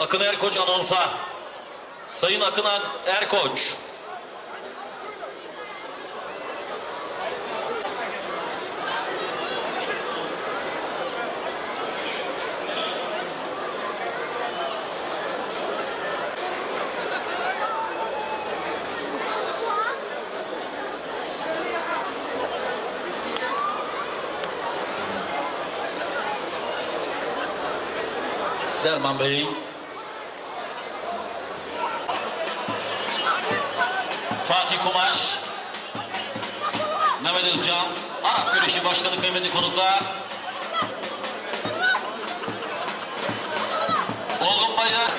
Akın Erkoç anonsa. Sayın Akın Erkoç. Derman Bey. Fatih Kumaş. Mehmet Özcan. Arap güreşi başladı kıymetli konuklar. Olgun Bayrak.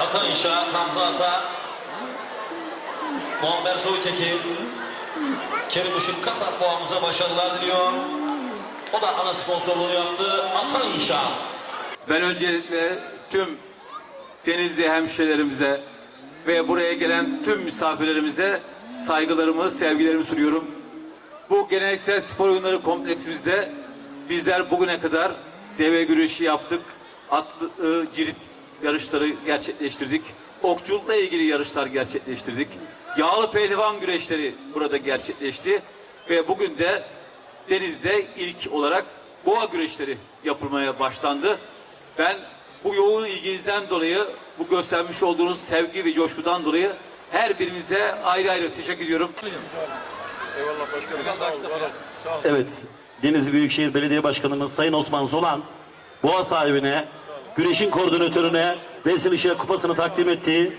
Ata İnşaat, Hamza Ata. Muammer Soytekin. Kerim Işık Kasap Boğamıza başarılar diliyor. O da ana sponsorluğunu yaptı. Ata İnşaat. Ben öncelikle tüm Denizli hemşehrilerimize ve buraya gelen tüm misafirlerimize saygılarımı, sevgilerimi sunuyorum. Bu geleneksel spor oyunları kompleksimizde bizler bugüne kadar deve güreşi yaptık, atlı ı, cirit yarışları gerçekleştirdik, okçulukla ilgili yarışlar gerçekleştirdik. Yağlı pehlivan güreşleri burada gerçekleşti ve bugün de Deniz'de ilk olarak boğa güreşleri yapılmaya başlandı. Ben bu yoğun ilginizden dolayı, bu göstermiş olduğunuz sevgi ve coşkudan dolayı her birinize ayrı ayrı teşekkür ediyorum. Evet, Denizli Büyükşehir Belediye Başkanımız Sayın Osman Zolan, boğa sahibine, güreşin koordinatörüne Veysel Işık'a kupasını takdim etti.